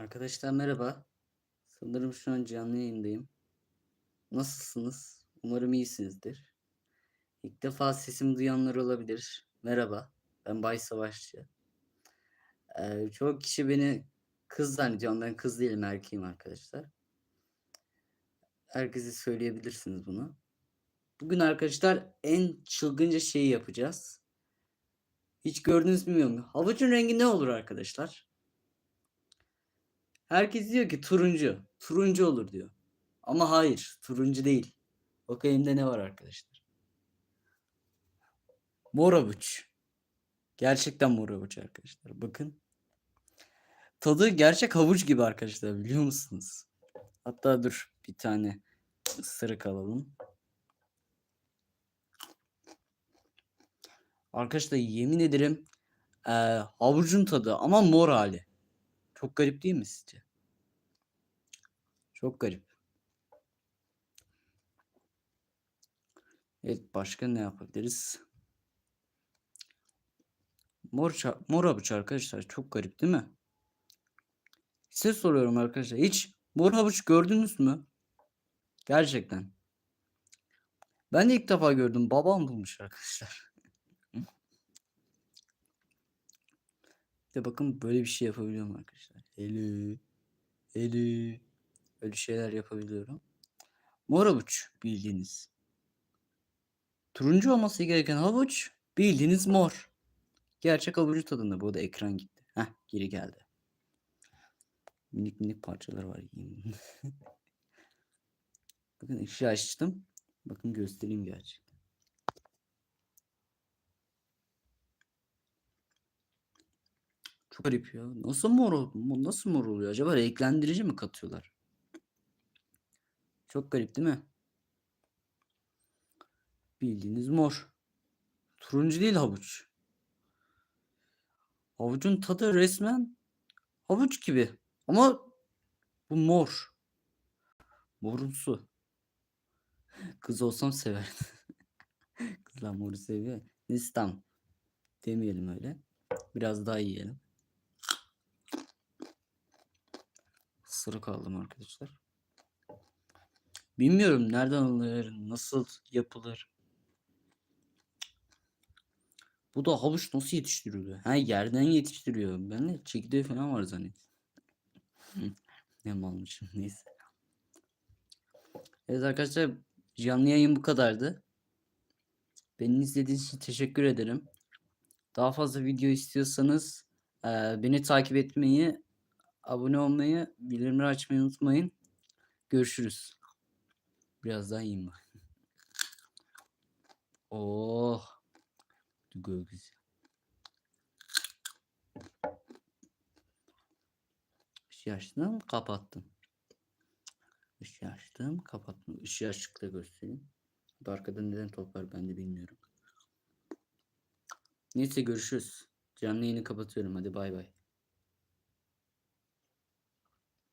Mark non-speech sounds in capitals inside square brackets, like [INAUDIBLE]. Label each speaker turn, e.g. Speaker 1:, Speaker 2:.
Speaker 1: Arkadaşlar merhaba. Sanırım şu an canlı yayındayım. Nasılsınız? Umarım iyisinizdir. İlk defa sesimi duyanlar olabilir. Merhaba. Ben Bay Savaşçı. Ee, çoğu kişi beni kız zannediyor ben kız değilim erkeğim arkadaşlar. Herkese söyleyebilirsiniz bunu. Bugün arkadaşlar en çılgınca şeyi yapacağız. Hiç gördünüz mü bilmiyorum. Havucun rengi ne olur arkadaşlar? Herkes diyor ki turuncu. Turuncu olur diyor. Ama hayır. Turuncu değil. Bak elimde ne var arkadaşlar. Mor avuç. Gerçekten mor avuç arkadaşlar. Bakın. Tadı gerçek havuç gibi arkadaşlar biliyor musunuz? Hatta dur bir tane ısırık alalım. Arkadaşlar yemin ederim eee, havucun tadı ama mor hali. Çok garip değil mi sizce? Çok garip. Evet başka ne yapabiliriz? Mor, mor havuç arkadaşlar çok garip değil mi? Size soruyorum arkadaşlar hiç mor havuç gördünüz mü? Gerçekten. Ben de ilk defa gördüm. Babam bulmuş arkadaşlar. De bakın böyle bir şey yapabiliyorum arkadaşlar. Hello. Hello. Böyle şeyler yapabiliyorum. Mor havuç bildiğiniz. Turuncu olması gereken havuç bildiğiniz mor. Gerçek havucu tadında. Bu da ekran gitti. Heh geri geldi. Minik minik parçalar var. [LAUGHS] Bakın ışığı açtım. Bakın göstereyim gerçekten. Çok garip ya. Nasıl mor, nasıl mor oluyor acaba? Renklendirici mi katıyorlar? Çok garip değil mi? Bildiğiniz mor. Turuncu değil havuç. Havucun tadı resmen havuç gibi. Ama bu mor. Morumsu. Kız olsam severdim. [LAUGHS] Kızlar moru seviyor. Neyse tamam. Demeyelim öyle. Biraz daha yiyelim. Sırık aldım arkadaşlar. Bilmiyorum nereden alınır, nasıl yapılır. Bu da havuç nasıl yetiştiriliyor? Ha yerden yetiştiriyor. Ben de çekirdeği falan var zannettim. ne malmışım [LAUGHS] neyse. Evet arkadaşlar canlı yayın bu kadardı. Beni izlediğiniz için teşekkür ederim. Daha fazla video istiyorsanız beni takip etmeyi, abone olmayı, bildirimleri açmayı unutmayın. Görüşürüz. Biraz daha yiyeyim bak. [LAUGHS] Oh. Gölgesi. Işığı açtım, kapattım. Işığı açtım, kapattım. Işığı açıkta göstereyim. Arkada neden top var ben de bilmiyorum. Neyse görüşürüz. Canlı yayını kapatıyorum. Hadi bay bay.